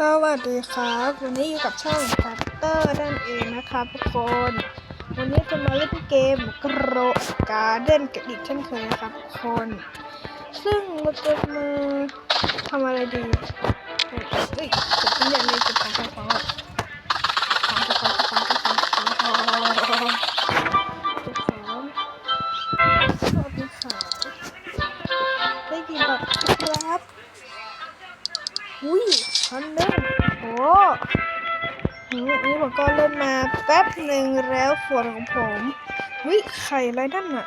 สวัสดีครับ วันนี้อยู่กับช่องคัตเตอร์นั่นเองนะครับทุกคน วันนี้จะมาเล่นเกมกรโรการเด่นกันอีกเช่นเคยนะครับทุกคน ซึ่งเราจะมาทำอะไรดีเฮ้ยเฮ้ยผมอยากเลยจะของของของของของ ผมก็เล่นมาแป๊บหนึ่งแล้วส่วนของผมวิไข่ไรนั่นน่ะ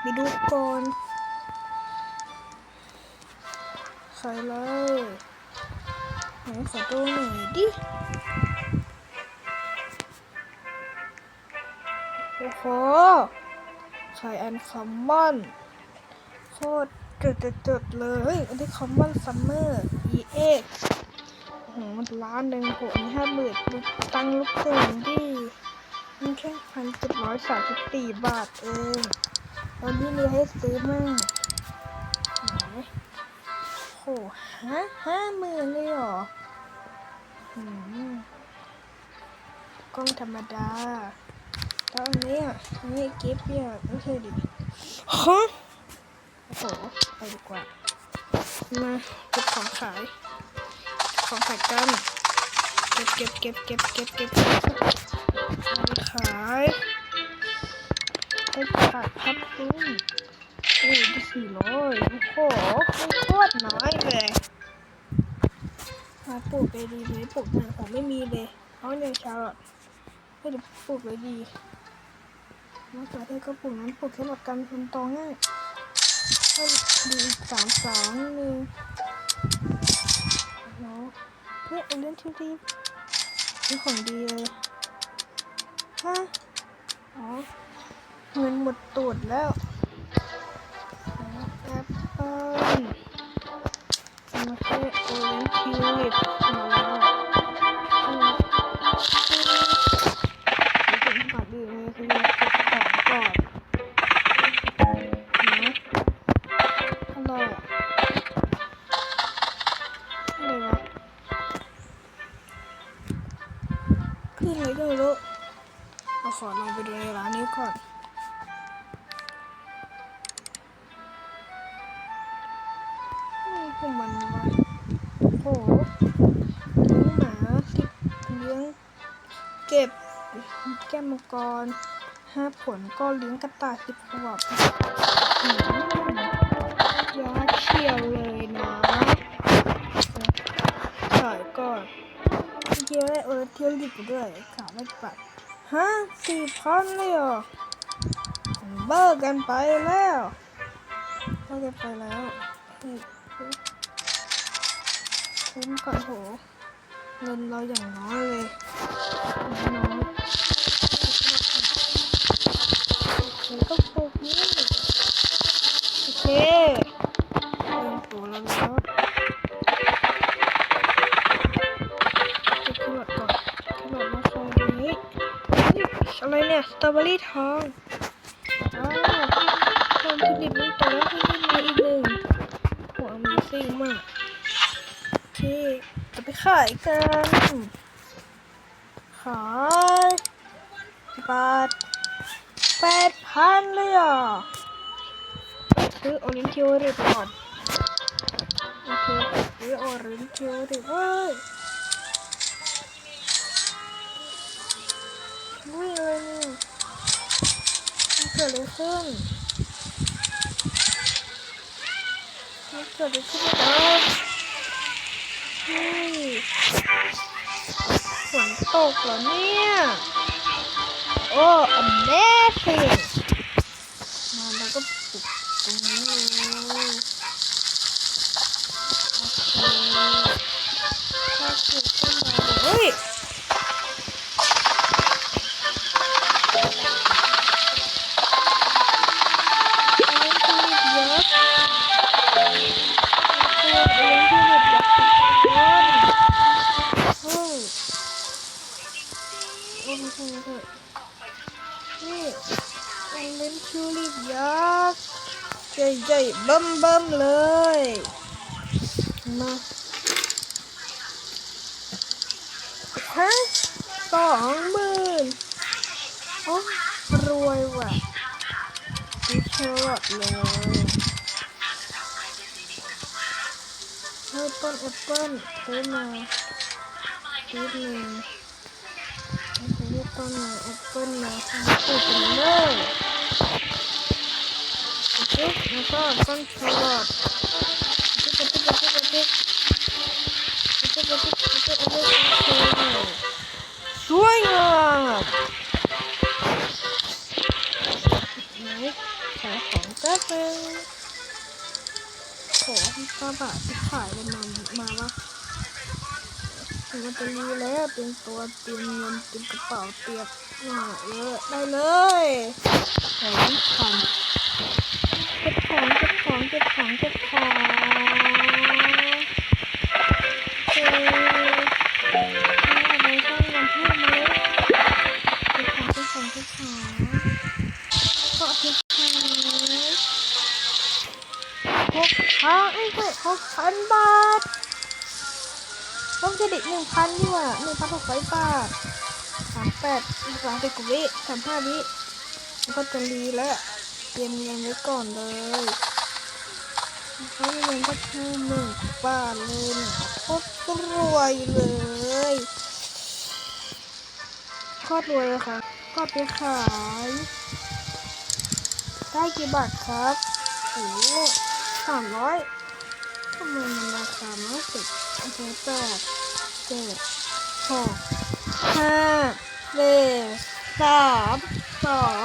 ไปดูก่อนไข่เลยไหนขอดูหน่อยดิโอ้โหไข่อันคอมมอนโคตรจุดจุดๆเลยเฮ้ยอันนี้คอมมอนซัมเมอร์ EX โอ้โหมันล้านหนึ่งหนี่ห้าหมื่นตังลูกถึงดิมันแค่พันเจ็ดร้อยสามสิบสี่บาทเองตอนนี้มีให้ซื้อมั่งไหนโหฮะห้าหมื่นเลยเหรอหืมกล้องธรรมดาแล้วอันนี้อะอันนี้กิฟต์เนี่ยไม่ใช่ดิฮะโอ้โหไปดีกว่า มาเก็บของขาย ของขายกัน เก็บเก็บเก็บเก็บเก็บเก็บขายไปขายพับปุ้งโอ้ยได้สี่ร้อยโอ้โหโคตรน้อยเลยมาปลูกไปดีไหมปลูกหน่ยผมไม่มีเลยเอาเนี่ยชาลอตให้เดี๋ยวปลูกเลยดีมะเขือเทศก็ปลูกนั้นปลูกแค่หมดกันมันโตง่ายก็ดีสามสองหนึ่ง โอ้โหเนี่ยเล่นที่ดีนี่ของดีเลยฮะอ๋อเงินหมดตูดแล้วแอปเปิ้ลมาเช่โอเลนจ์ทิวลิปมาแล้ว ผลก็เลี้ยงกระต่ายสิบขวบยอดเชี่ยวเลยนะขายก่อนเยอะเออเที่ยวดิบด้วยขายไม่ปัดฮะสี่พันเลยเหรอเบิกกันไปแล้วเบิกกันไปแล้วคุ้มกันโหเงินเราอย่างน้อยเลยน้อย อะไรเนี่ยสตรอเบอรี่ทองอ้าวทองที่ดิบมันโตแล้วที่นี่มาอีกหนึ่งโห Amazing มากโอเคจะไปขายกันขายบาทแปดพันเลยอะซื้อโอรินทิวริก่อนโอเคซื้อโอรินทิวริเว้ย วิ่งเลยนี่มันเกิดอะไรขึ้นมันเกิดอะไรขึ้นแล้วเฮ้ยฝนตกเหรอเนี่ย โอ้ amazing มาแล้วก็ปลุกตรงนี้เลยโอเคถ้าปลุกขึ้นมา ใหญ่ๆเบิ่มเลย มาฮะสองหมื่นโอ้รวยว่ะซื้อแครอทเลยเฮ้ยต้นแอปเปิ้ลซื้อมาซื้อหนึ่งซื้อต้นแอปเปิ้ลมาทำปลูกกันเลย ปุ๊บแล้วก็ต้นแครอทปุ๊บปุ๊บปุ๊บปุ๊บปุ๊บปุ๊บปุ๊บปุ๊บปุ๊บปุ๊บปุ๊บสวยงามไหนขายของแป๊บนึงขอป้าบาทที่ขายกันมามาวะถึงมันจะรีแล้วเตรียมตัวเตรียมเงินเตรียมกระเป๋าเตรียมหน่อยเยอะได้เลยแถมพัน เก็บของเก็บของเก็บของเก็บของเก็บอะไรก็ยังพูดมเลยเก็บของเก็บของเก็บของก็เก็บของหกพันไอ้ยไม่หกพันบาทต้องเครดิตหนึ่งพันดีกว่าหนึ่งพันหกร้อยบาทสามแปดสามสิบกว่าวิสามห้าวิมันก็จะรีแล้ว เตรียมเงินไว้ก่อนเลยเขาเงินก็แค่หนึ่งบาทเลยโคตรรวยเลยโคตรรวยเลยค่ะ ก็ไปขาย ได้กี่บาทครับโอ้สามร้อยทำไมมันราคาไม่สุดโอเคแปดเจ็ดหกห้าสี่สามสอง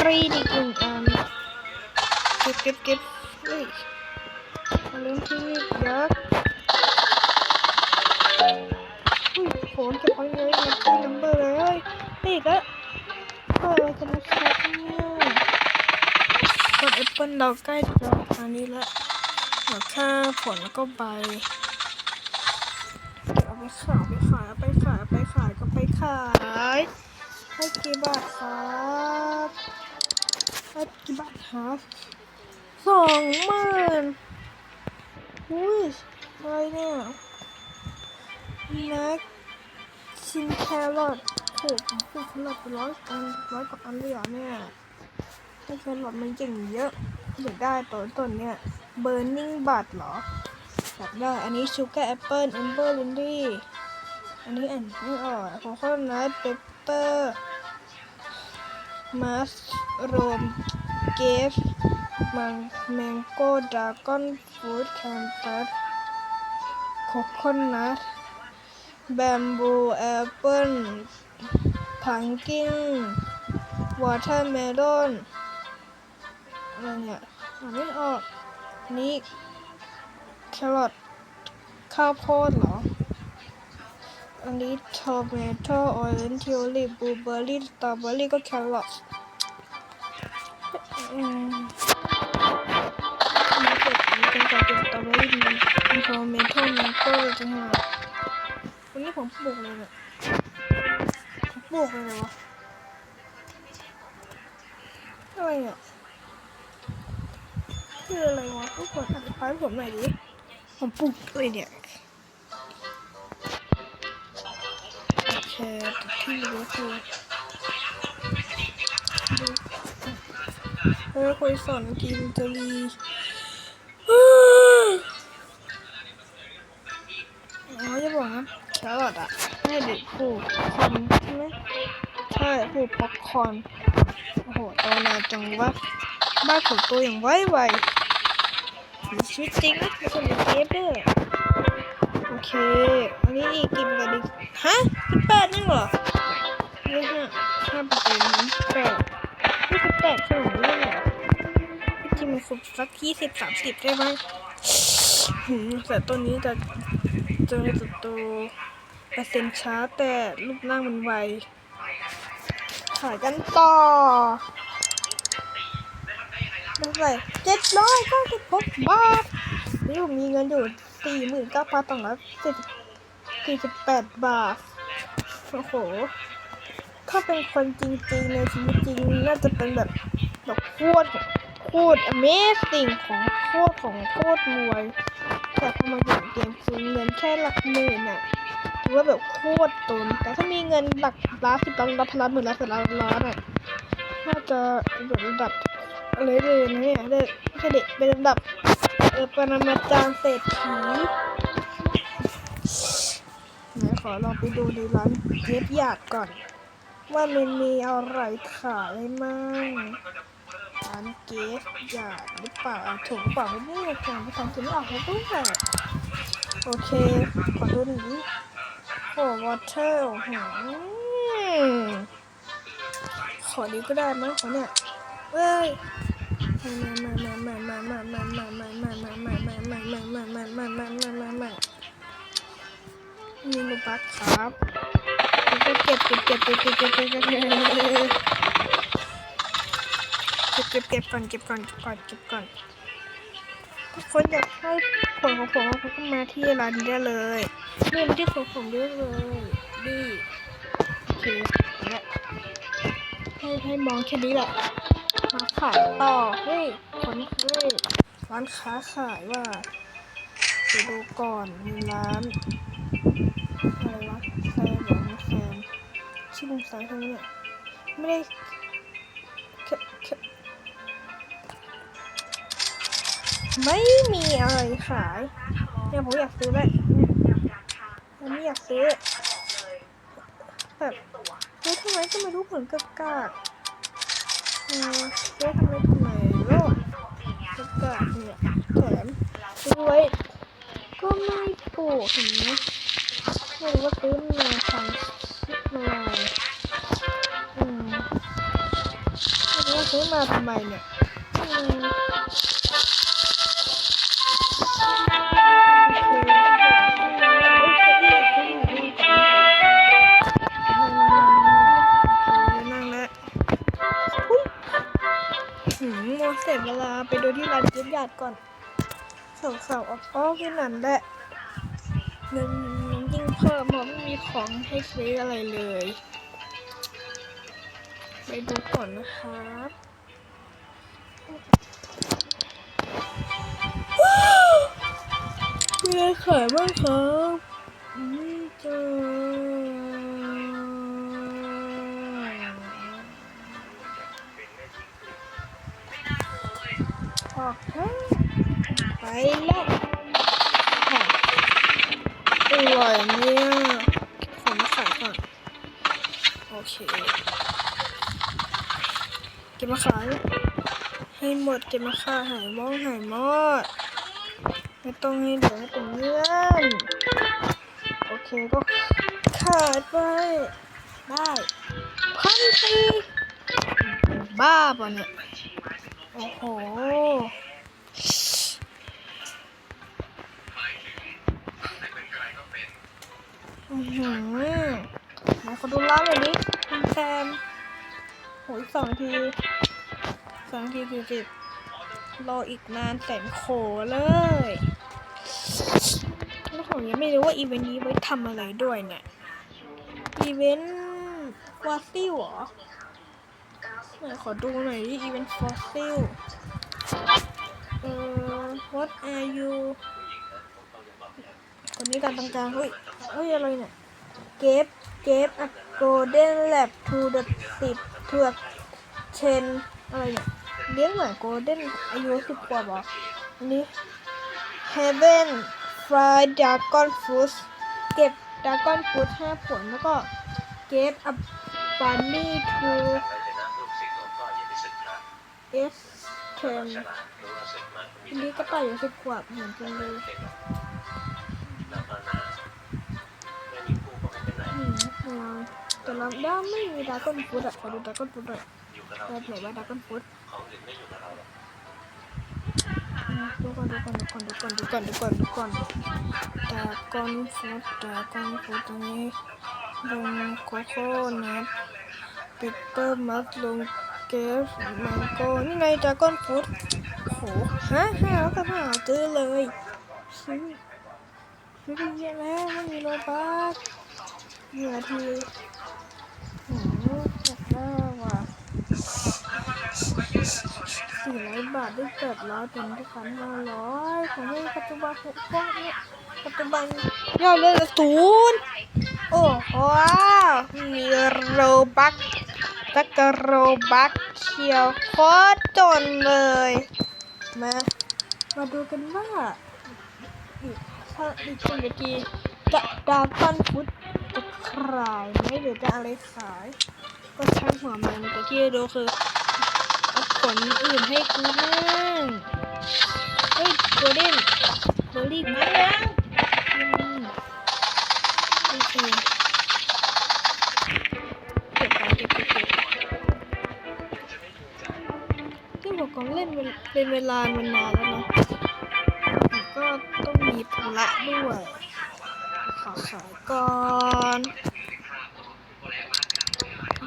บลูเบอร์รี่อีกหนึ่งอันเก็บเก็บเก็บเฮ้ยเล่นทลิปยักษ์อุ้ยโหนเก็บไว้เลยนะตีนัมเบอร์เลยนี่อีกแล้วเออจะมาใช้เนี่ยกดแอปเปิลเราใกล้จะอันนี้ล้วเหลือแค่ผลแล้วก็ใบเอาไปขายไปขายไปขายไปขายก็ไปขายให้กี่บาทครับ กี่บาทครับสองหมื่นอุ้ยอะไรเนี่ยแม็กชินแครอทโหผมปลูกแครอทไปร้อยอันร้อยกว่าอันเลยเหรอเนี่ยให้แครอทมันเก่งเยอะอยากได้ตัวต้นเนี่ยเบอร์นิ่งบัตเหรออยากได้อันนี้ชูการ์แอปเปิลเอมเบอร์ลินดี้อันนี้อ่านไม่ออกโคโคนัทเปปเปอร์ มัสโรมเกฟมังแมงโก้ดราก้อนฟรุตแคนตัสโคโคนัทแบมบูแอปเปิลพังกิ้งวอเตอร์เมลอนอะไรเนี่ยอ่านไม่ออกนี่แครอทข้าวโพดเหรอ อันนี้ทอมเมโตออเรนจ์ทิวลิปบลูเบอร์รี่สตรอเบอร์รี่ก็แครอทอืมมาเก็บอันนี้เป็นการเก็บสตรอเบอร์รี่มันมันทอมเมโตแมงโก้จังหวะวันนี้ผมปลูกเลยเนี่ยผมปลูกเลยวะอะไรเนี่ยคืออะไรวะทุกคนอธิบายผมหน่อยดิผมปลูกเลยเนี่ย โอเคแต่ที่รู้คือเออคุยสอนกินจะรีอ๋อจะบอกนะแครอทอะให้เด็กปลูกคอนใช่ไหมใช่ปลูกป๊อปคอนโอ้โหโตนาจังวะบ้านผมโตอย่างไวไวมีชีวิตจริงนะไม่ใช่ในเกมด้วยโอเค อันนี้อีกกินกันดิฮะ แปดนี่เหรอนี่ห้าห้าเปอร์เซ็นต์แปดแตกขนาดนี้เลยเหรอที่มันครบสักยี่สิบสามสิบได้ไหมหืมแต่ตัวนี้จะเจอตัวโตเปอร์เซ็นต์ช้าแต่รูปร่างมันไวขายกันต่อเท่าไหร่เจ็ดร้อยเก้าสิบหกบาทนี่ผมมีเงินอยู่สี่หมื่นเก้าพันสองร้อยสี่สี่สิบแปดบาท โอ้โห ถ้าเป็นคนจริงๆ ในชีวิตจริงน่าจะเป็นแบบแบบโคตรโคตร amazing ของโคตรของโคตรรวย แต่พอมาอยู่เกมซื้อเงินแค่หลักหมื่นน่ะถือว่าแบบโคตรตุน แต่ถ้ามีเงินหลักล้านสิบล้านล้านพันล้านหมื่นล้านแสนล้านล้านอะน่าจะแบบระดับอะไรเลยนะเนี่ยได้ไม่ใช่เด็กเป็นระดับเออปรมาจารย์เศรษฐี ขอลองไปดูในร้านเย็บหยาดก่อน ว่ามันมีอะไรขายมั่งร้านเก็บหยาดหรือเปล่าถูกเปล่าไม่แน่ใจภาษาอังกฤษไม่ออกแล้วด้วยโอเค ขอดูหน่อยโอ้วอเตอร์ขอนี้ก็ได้มั้งขอเนี่ยเอ้ยมามามามามามามามามามามามามามามามามามามา มีลูกบัสครับเก็บเก็บเก็บเก็บเก็บเก็บเก็บเก็บเก็บเก็บเก็บเก็บก่อนเก็บก่อนเก็บก่อนเก็บก่อนทุกคนอยากให้ผลของผมเขาก็มาที่ร้านได้เลยนี่มาที่ของผมได้เลยดีโอเคเนี่ยให้ให้มองแค่นี้แหละมาขายต่อเฮ้ยคนเฮ้ยร้านค้าขายว่าไปดูก่อนมีร้าน อะไรวะแซมหรอมีแซมชื่อลุงแซมใช่ไหมเนี่ยไม่ได้แคแคไม่มีอะไรขายเนี่ยผมอยากซื้อแหละผมไม่อยากซื้อแบบเฮ้ยทำไมก็ไม่รู้ผลกับกากเออเฮ้ยทำไมทำไมโลกกับกากเนี่ยแถมซื้ว้ก็ไม่ ปลูกเห็นไหมไม่รู้ว่าซื้อมาทำอะไรอืมไม่รู้ว่าซื้อมาทำไมเนี่ยอืมนั่งแล้วอุ๊ยหืมโมเสร็จเวลาไปดูที่ร้านเย็บหยาดก่อนสาวออกอ้อแค่นั้นแหละ เงินยิ่งเพิ่มเพราะไม่มีของให้ซื้ออะไรเลย ไปดูก่อนนะครับมีอะไรขายบ้างครับนี่จ้าออกไปแล้ว ร่อยเนี่ยขอมาขายก่อนโอเคเก็บมาขายให้หมดเก็บมาขายหายมองหายมอดไม่ต้องให้เหลือให้เป็นเงื่อนโอเคก็ขายไปได้พันทีบ้าป่ะเนี่ยโอ้โห อือหือไหขอดูร้านหน่อยดิคุณแซมโหยสองนาทีสองนาทีสี่สิบรออีกนานแสนโขเลยแล้วผมยังไม่รู้ว่าอีเวนต์นี้ไว้ทำอะไรด้วยเนี่ย อีเวนต์ฟอสซิลเหรอไหนขอดูหน่อยดิอีเวนต์ฟอสซิลเอ่อ what are you คนนี้การต่างๆเฮ้ย เฮ้ยอะไรเนี่ย เก็บเก็บอะโกลเด้นแล็บทูเดอะสิบเถือกเชนอะไรเนี่ยเลี้ยงเหมือนโกลเด้นอายุสิบกว่าบอกนนี้ Heaven Fry Dragon Fruit เก็บ Dragon Fruit ห้าผลแล้วก็เก็บอัปปันนี่ทูเอสเทนอันนี้ก็ต่ออยู่สิบกว่าเหมือนกันเลย แต่เราด้าไม่มีดาก้อนฟูดอะขอดูดาก้อนฟูดหน่อยแบบไหนว่าดาก้อนฟูดดูก่อนดูก่อนดูก่อนดูก่อนดูก่อนดูก่อนดูก่อนดาก้อนฟูดดาก้อนฟูดตรงนี้ลงโคโค่นัทปิปเปอร์มัสลงเกฟมังโก้นี่ไงดาก้อนฟูดโหฮะห้าแล้วก็หาซื้อเลยซื้อซื้อเยอะแล้วไม่มีโลบัส เหลือทีโอ้โหอยาว่ะสี่ร้อยบาทได้เกิดร้อยเป็นที่พันห้าร้อยของให้ปัจจุบันพวกเนี้ยปัจจุบันยอดเลยศูนย์โอ้โหมีโรบักตักโรบักเชียวโคตรจนเลย มา มาดูกันว่าอีกถ้าอีกสิบนาทีจะดาก้อนฟุต จะขายไหมหรือจะอะไรขาย ก็ช่างหัวมันแต่ที่ดูคือเอาผลอื่นให้กูบ้างเฮ้ยโกลเด้นโกลลี่มาแล้วอืมโอเคเก็บไปเก็บเก็บเก็บที่บอกก่อนเล่นเป็นเวลานานแล้วนะผมก็ต้องมีธุระด้วย อขายก่อน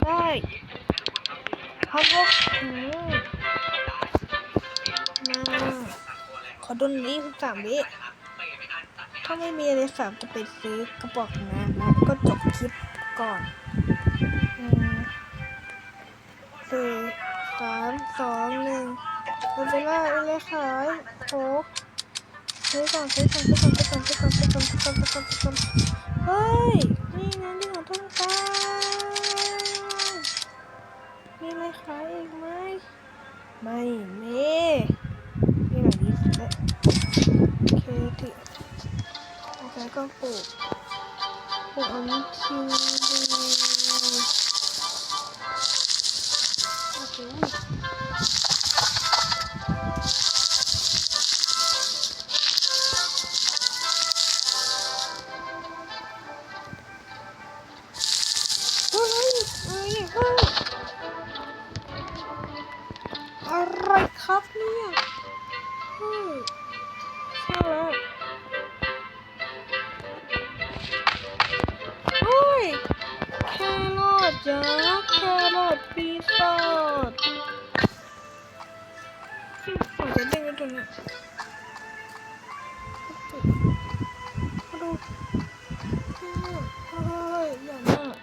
ได้พับพกมมาขอดุนนี้สามวิถ้าไม่มีอะไรสามจะไปซื้อกระบอกน้ำนะก็จบคลิปก่อนอืมสี่สามสองหนึ่งหมดเวลาอะไรขายโค้ก ซื้อก่อนซื้อก่อนซื้อก่อนซื้อก่อนซื้อก่อนซื้อก่อนซื้อก่อนซื้อก่อนซื้อก่อนเฮ้ยนี่ไงที่ของต้องการมีอะไรขายอีกไหมไม่มีนี่แบบนี้สุดแล้วเคติแล้วก็ปลูกปลูกอันนี้คิวดีโอเค ปีศาจผมจะเด้งไปตรงนี้มาดูเฮ้ยใหญ่มาก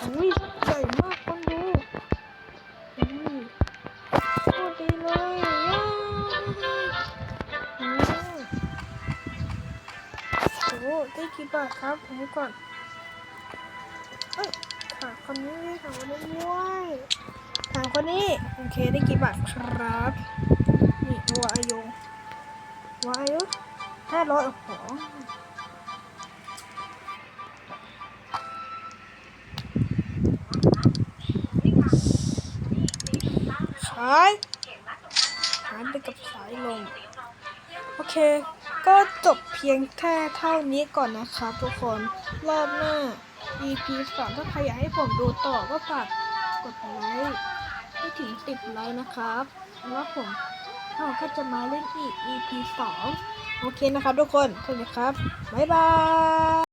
อุ้ยใหญ่มากคนดูอุ้ยโคตรดีเลยย้าวอืมโอ้ได้กี่บาทครับผมก่อน คนนี้ถามคนนี้ด้วยถามคนนี้ โอเคได้กี่บาทครับ นี่วาอายุวาอายุห้าร้อยโอ้โหขายหายไปกับสายลมโอเค ก็จบเพียงแค่เท่านี้ก่อนนะครับทุกคน รอบหน้า EP สองถ้าใครอยากให้ผมดูต่อก็ฝากกดไลค์ให้ถึง10ไลค์นะครับแล้วผมเราก็จะมาเล่นอีก EP สองโอเคนะครับทุกคนสวัสดีครับ บ๊ายบาย